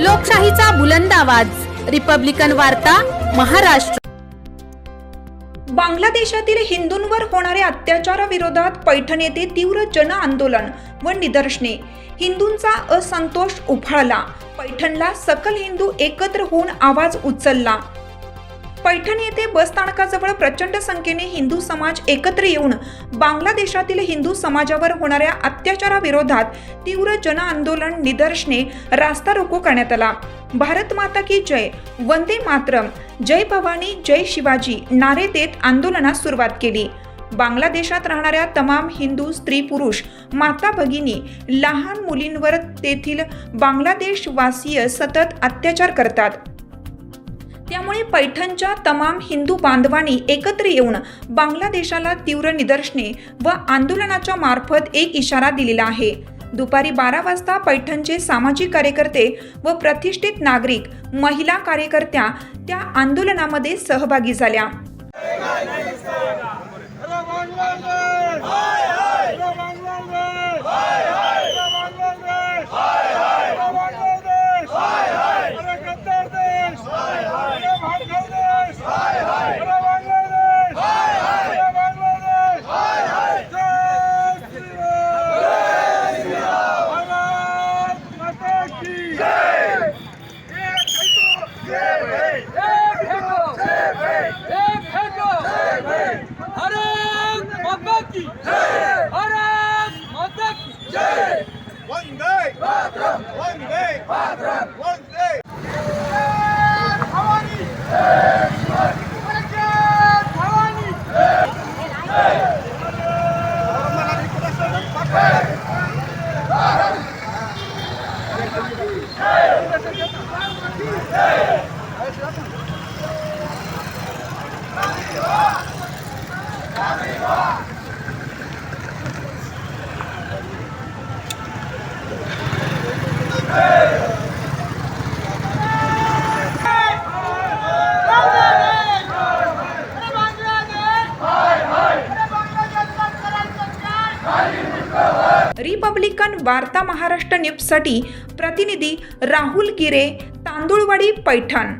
लोकशाहीचा बुलंद आवाज. रिपब्लिकन वार्ता महाराष्ट्र. बांगलादेशातील हिंदूंवर होणाऱ्या अत्याचाराविरोधात पैठण येथे तीव्र जन आंदोलन व निदर्शने. हिंदूंचा असंतोष उफाळला. पैठणला सकल हिंदू एकत्र होऊन आवाज उचलला. पैठण येथे बसस्थानकाजवळ प्रचंड संख्येने हिंदू समाज एकत्र येऊन बांगलादेशातील हिंदू समाजावर होणाऱ्या अत्याचाराविरोधात तीव्र जन आंदोलन निदर्शने रास्ता रोको करण्यात आला. भारत माता की जय. वंदे मातरम. जय भवानी जय शिवाजी. नारे देत आंदोलनास सुरुवात केली. बांगलादेशात राहणाऱ्या तमाम हिंदू स्त्री पुरुष माता भगिनी लहान मुलींवर तेथील बांगलादेशवासीय सतत अत्याचार करतात. त्यामुळे पैठणच्या तमाम हिंदू बांधवांनी एकत्र येऊन बांगलादेशाला तीव्र निदर्शने व आंदोलनाच्या मार्फत एक इशारा दिलेला आहे. दुपारी बारा वाजता पैठणचे सामाजिक कार्यकर्ते व प्रतिष्ठित नागरिक महिला कार्यकर्त्या त्या आंदोलनामध्ये सहभागी झाल्या. माता की जय एक फेंको जय भीम एक फेंको जय भीम एक फेंको जय भीम भारत माता की जय भारत माता की जय वंदे मातरम वंदे मातरम वंदे भवानी भवानी रिपब्लिकन वार्ता महाराष्ट्र न्यूजसाठी प्रतिनिधी राहुल गिरे तांदुळवाडी पैठण.